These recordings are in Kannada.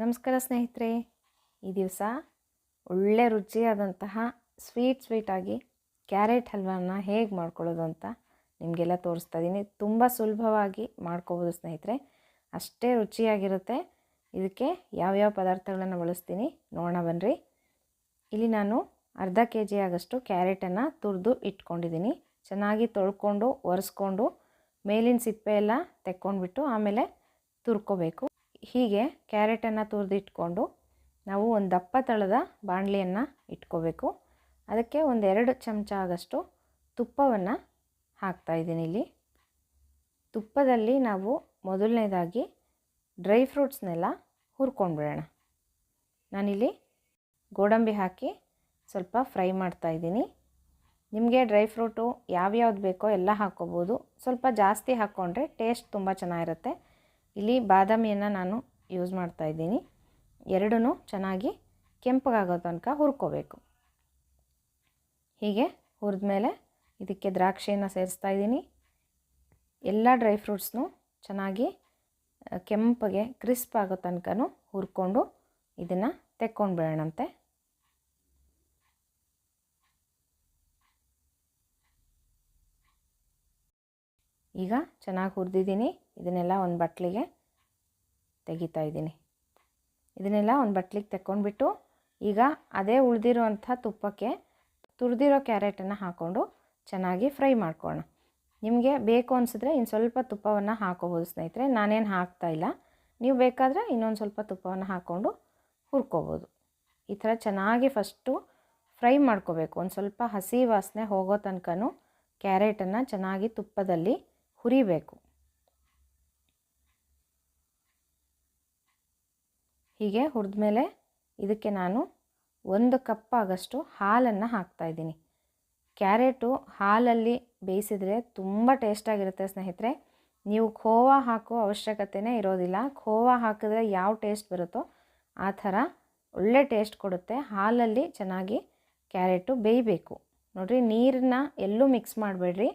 ನಮಸ್ಕಾರ ಸ್ನೇಹಿತರೆ, ಈ ದಿವಸ ಒಳ್ಳೆ ರುಚಿಯಾದಂತಹ ಸ್ವೀಟ್ ಸ್ವೀಟಾಗಿ ಕ್ಯಾರೆಟ್ ಹಲ್ವಾನ ಹೇಗೆ ಮಾಡ್ಕೊಳ್ಳೋದು ಅಂತ ನಿಮಗೆಲ್ಲ ತೋರಿಸ್ತಾ ಇದ್ದೀನಿ ತುಂಬ ಸುಲಭವಾಗಿ ಮಾಡ್ಕೋಬೋದು ಸ್ನೇಹಿತರೆ. ಅಷ್ಟೇ ರುಚಿಯಾಗಿರುತ್ತೆ. ಇದಕ್ಕೆ ಯಾವ್ಯಾವ ಪದಾರ್ಥಗಳನ್ನು ಬಳಸ್ತೀನಿ ನೋಡೋಣ ಬನ್ನಿರಿ ಇಲ್ಲಿ ನಾನು ಅರ್ಧ ಕೆ ಜಿ ಆಗಷ್ಟು ಕ್ಯಾರೆಟನ್ನು ತುರಿದು ಇಟ್ಕೊಂಡಿದ್ದೀನಿ ಚೆನ್ನಾಗಿ ತೊಳ್ಕೊಂಡು, ಒರೆಸ್ಕೊಂಡು, ಮೇಲಿನ ಸಿಪ್ಪೆ ಎಲ್ಲ ತೆಕ್ಕೊಂಡ್ಬಿಟ್ಟು ಆಮೇಲೆ ತುರ್ಕೋಬೇಕು. ಹೀಗೆ ಕ್ಯಾರೆಟನ್ನು ತುರಿದಿಟ್ಕೊಂಡು ನಾವು ಒಂದು ದಪ್ಪ ತಳದ ಬಾಣಲಿಯನ್ನು ಇಟ್ಕೋಬೇಕು. ಅದಕ್ಕೆ ಒಂದೆರಡು ಚಮಚ ಆಗಷ್ಟು ತುಪ್ಪವನ್ನು ಹಾಕ್ತಾಯಿದ್ದೀನಿ ಇಲ್ಲಿ. ತುಪ್ಪದಲ್ಲಿ ನಾವು ಮೊದಲನೇದಾಗಿ ಡ್ರೈ ಫ್ರೂಟ್ಸ್ನೆಲ್ಲ ಹುರ್ಕೊಂಡ್ಬಿಡೋಣ. ನಾನಿಲ್ಲಿ ಗೋಡಂಬಿ ಹಾಕಿ ಸ್ವಲ್ಪ ಫ್ರೈ ಮಾಡ್ತಾಯಿದ್ದೀನಿ ನಿಮಗೆ ಡ್ರೈ ಫ್ರೂಟು ಯಾವ್ಯಾವ್ದು ಬೇಕೋ ಎಲ್ಲ ಹಾಕ್ಕೋಬೋದು. ಸ್ವಲ್ಪ ಜಾಸ್ತಿ ಹಾಕ್ಕೊಂಡ್ರೆ ಟೇಸ್ಟ್ ತುಂಬ ಚೆನ್ನಾಗಿರುತ್ತೆ. ಇಲ್ಲಿ ಬಾದಾಮಿಯನ್ನು ನಾನು ಯೂಸ್ ಮಾಡ್ತಾಯಿದ್ದೀನಿ ಎರಡೂ ಚೆನ್ನಾಗಿ ಕೆಂಪಗಾಗೋ ತನಕ ಹುರ್ಕೋಬೇಕು. ಹೀಗೆ ಹುರಿದ್ಮೇಲೆ ಇದಕ್ಕೆ ದ್ರಾಕ್ಷಿಯನ್ನು ಸೇರಿಸ್ತಾ ಇದ್ದೀನಿ. ಎಲ್ಲ ಡ್ರೈ ಫ್ರೂಟ್ಸ್ನು ಚೆನ್ನಾಗಿ ಕೆಂಪಗೆ ಕ್ರಿಸ್ಪ್ ಆಗೋ ತನಕ ಹುರ್ಕೊಂಡು ಇದನ್ನು ತೆಕ್ಕೊಂಡು ಬಿಡೋಣಂತೆ ಈಗ ಚೆನ್ನಾಗಿ ಹುರಿದಿದ್ದೀನಿ. ಇದನ್ನೆಲ್ಲ ಒಂದು ಬಟ್ಲಿಗೆ ತೆಗಿತಾ ಇದ್ದೀನಿ. ಇದನ್ನೆಲ್ಲ ಒಂದು ಬಟ್ಲಿಗೆ ತೆಕ್ಕೊಂಡ್ಬಿಟ್ಟು ಈಗ ಅದೇ ಉಳಿದಿರೋಂಥ ತುಪ್ಪಕ್ಕೆ ತುರಿದಿರೋ ಕ್ಯಾರೆಟನ್ನು ಹಾಕ್ಕೊಂಡು ಚೆನ್ನಾಗಿ ಫ್ರೈ ಮಾಡ್ಕೊಳ್ಳೋಣ. ನಿಮಗೆ ಬೇಕು ಅನಿಸಿದ್ರೆ ಇನ್ನು ಸ್ವಲ್ಪ ತುಪ್ಪವನ್ನು ಹಾಕೋಬೋದು ಸ್ನೇಹಿತರೆ. ನಾನೇನು ಹಾಕ್ತಾಯಿಲ್ಲ ನೀವು ಬೇಕಾದರೆ ಇನ್ನೊಂದು ಸ್ವಲ್ಪ ತುಪ್ಪವನ್ನು ಹಾಕ್ಕೊಂಡು ಹುರ್ಕೋಬೋದು. ಈ ಥರ ಚೆನ್ನಾಗಿ ಫಸ್ಟು ಫ್ರೈ ಮಾಡ್ಕೋಬೇಕು. ಒಂದು ಸ್ವಲ್ಪ ಹಸಿ ವಾಸನೆ ಹೋಗೋ ತನಕ ಕ್ಯಾರೆಟನ್ನು ಚೆನ್ನಾಗಿ ತುಪ್ಪದಲ್ಲಿ ಹುರಿಬೇಕು. ಹೀಗೆ ಹುರಿದ್ಮೇಲೆ ಇದಕ್ಕೆ ನಾನು ಒಂದು ಕಪ್ ಆಗಷ್ಟು ಹಾಲನ್ನು ಹಾಕ್ತಾಯಿದ್ದೀನಿ ಕ್ಯಾರೆಟು ಹಾಲಲ್ಲಿ ಬೇಯಿಸಿದರೆ ತುಂಬ ಟೇಸ್ಟಾಗಿರುತ್ತೆ ಸ್ನೇಹಿತರೆ. ನೀವು ಖೋವಾ ಹಾಕೋ ಅವಶ್ಯಕತೆಯೇ ಇರೋದಿಲ್ಲ. ಖೋವಾ ಹಾಕಿದ್ರೆ ಯಾವ ಟೇಸ್ಟ್ ಬರುತ್ತೋ ಆ ಥರ ಒಳ್ಳೆ ಟೇಸ್ಟ್ ಕೊಡುತ್ತೆ. ಹಾಲಲ್ಲಿ ಚೆನ್ನಾಗಿ ಕ್ಯಾರೆಟು ಬೇಯಬೇಕು. ನೋಡಿರಿ, ನೀರನ್ನ ಎಲ್ಲೂ ಮಿಕ್ಸ್ ಮಾಡಬೇಡ್ರಿ.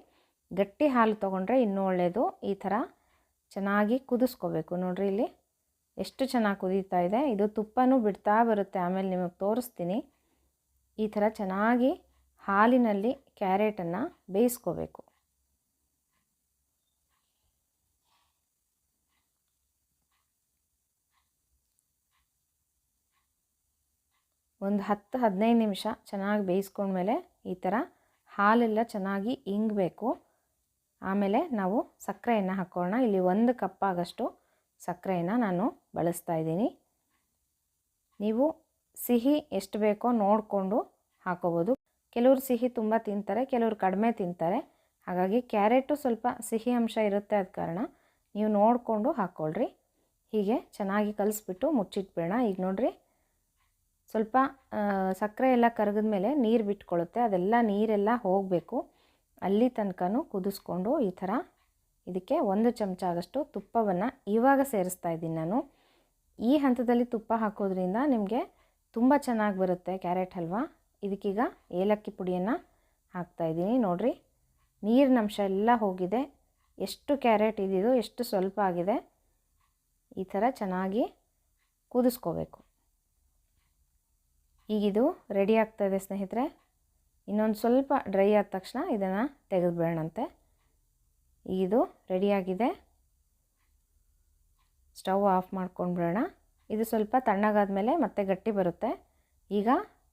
ಗಟ್ಟಿ ಹಾಲು ತೊಗೊಂಡ್ರೆ ಇನ್ನೂ ಒಳ್ಳೆಯದು ಈ ಥರ ಚೆನ್ನಾಗಿ ಕುದಿಸ್ಕೋಬೇಕು. ನೋಡಿರಿ ಇಲ್ಲಿ ಎಷ್ಟು ಚೆನ್ನಾಗಿ ಕುದೀತಾ ಇದೆ. ಇದು ತುಪ್ಪನೂ ಬಿಡ್ತಾ ಬರುತ್ತೆ. ಆಮೇಲೆ ನಿಮಗೆ ತೋರಿಸ್ತೀನಿ. ಈ ಥರ ಚೆನ್ನಾಗಿ ಹಾಲಿನಲ್ಲಿ ಕ್ಯಾರೆಟನ್ನು ಬೇಯಿಸ್ಕೋಬೇಕು. ಒಂದು ಹತ್ತು, ಹದಿನೈದು ನಿಮಿಷ ಚೆನ್ನಾಗಿ ಬೇಯಿಸ್ಕೊಂಡ್ಮೇಲೆ ಈ ಥರ ಹಾಲೆಲ್ಲ ಚೆನ್ನಾಗಿ ಇಂಗಬೇಕು. ಆಮೇಲೆ ನಾವು ಸಕ್ಕರೆಯನ್ನು ಹಾಕೋಣ. ಇಲ್ಲಿ ಒಂದು ಕಪ್ ಆಗಷ್ಟು ಸಕ್ಕರೆಯನ್ನು ನಾನು ಬಳಸ್ತಾ ಇದ್ದೀನಿ. ನೀವು ಸಿಹಿ ಎಷ್ಟು ಬೇಕೋ ನೋಡಿಕೊಂಡು ಹಾಕೋಬೋದು. ಕೆಲವರು ಸಿಹಿ ತುಂಬ ತಿಂತಾರೆ, ಕೆಲವರು ಕಡಿಮೆ ತಿಂತಾರೆ. ಹಾಗಾಗಿ ಕ್ಯಾರೆಟು ಸ್ವಲ್ಪ ಸಿಹಿ ಅಂಶ ಇರುತ್ತೆ ಆದ ಕಾರಣ ನೀವು ನೋಡಿಕೊಂಡು ಹಾಕ್ಕೊಳ್ರಿ ಹೀಗೆ ಚೆನ್ನಾಗಿ ಕಲಿಸ್ಬಿಟ್ಟು ಮುಚ್ಚಿಟ್ಬೇಡ ಈಗ ನೋಡಿರಿ, ಸ್ವಲ್ಪ ಸಕ್ಕರೆ ಎಲ್ಲ ಕರಗಿದ ಮೇಲೆ ನೀರು ಬಿಟ್ಕೊಳ್ಳುತ್ತೆ ಅದೆಲ್ಲ ನೀರೆಲ್ಲ ಹೋಗಬೇಕು. ಅಲ್ಲಿ ತನಕನೂ ಕುದಿಸ್ಕೊಂಡು ಈ ಥರ ಇದಕ್ಕೆ ಒಂದು ಚಮಚ ಆದಷ್ಟು ತುಪ್ಪವನ್ನು ಇವಾಗ ಸೇರಿಸ್ತಾ ಇದ್ದೀನಿ ನಾನು. ಈ ಹಂತದಲ್ಲಿ ತುಪ್ಪ ಹಾಕೋದ್ರಿಂದ ನಿಮಗೆ ತುಂಬ ಚೆನ್ನಾಗಿ ಬರುತ್ತೆ ಕ್ಯಾರೆಟ್ ಹಲ್ವಾ. ಇದಕ್ಕೀಗ ಏಲಕ್ಕಿ ಪುಡಿಯನ್ನು ಹಾಕ್ತಾಯಿದ್ದೀನಿ ನೋಡಿರಿ, ನೀರಿನ ಅಂಶ ಎಲ್ಲ ಹೋಗಿದೆ. ಎಷ್ಟು ಕ್ಯಾರೆಟ್ ಇದ್ದಿದ್ದು ಎಷ್ಟು ಸ್ವಲ್ಪ ಆಗಿದೆ. ಈ ಥರ ಚೆನ್ನಾಗಿ ಕುದಿಸ್ಕೋಬೇಕು. ಈಗಿದು ರೆಡಿ ಆಗ್ತಾಯಿದೆ ಸ್ನೇಹಿತರೆ. ಇನ್ನೊಂದು ಸ್ವಲ್ಪ ಡ್ರೈ ಆದ ತಕ್ಷಣ ಇದನ್ನು ತೆಗೆದುಬೇಡಂತೆ ಇದು ರೆಡಿಯಾಗಿದೆ. ಸ್ಟವ್ ಆಫ್ ಮಾಡ್ಕೊಂಡ್ಬಿಡೋಣ. ಇದು ಸ್ವಲ್ಪ ತಣ್ಣಗಾದ ಮೇಲೆ ಮತ್ತೆ ಗಟ್ಟಿ ಬರುತ್ತೆ. ಈಗ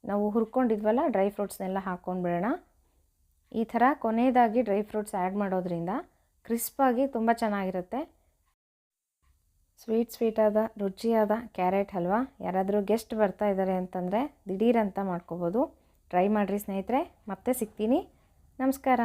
ನಾವು ಹುರ್ಕೊಂಡಿದ್ವಲ್ಲ, ಡ್ರೈ ಫ್ರೂಟ್ಸ್ನೆಲ್ಲ ಹಾಕ್ಕೊಂಡ್ಬಿಡೋಣ ಈ ಥರ ಕೊನೆಯದಾಗಿ ಡ್ರೈ ಫ್ರೂಟ್ಸ್ ಆ್ಯಡ್ ಮಾಡೋದ್ರಿಂದ ಕ್ರಿಸ್ಪಾಗಿ ತುಂಬ ಚೆನ್ನಾಗಿರುತ್ತೆ. ಸ್ವೀಟ್ ಸ್ವೀಟಾದ, ರುಚಿಯಾದ ಕ್ಯಾರೆಟ್ ಹಲ್ವಾ. ಯಾರಾದರೂ ಗೆಸ್ಟ್ ಬರ್ತಾ ಇದ್ದಾರೆ ಅಂತಂದರೆ ದಿಢೀರಂತ ಮಾಡ್ಕೋಬೋದು. ಟ್ರೈ ಮಾಡಿರಿ ಸ್ನೇಹಿತರೆ, ಮತ್ತೆ ಸಿಗ್ತೀನಿ. ನಮಸ್ಕಾರ.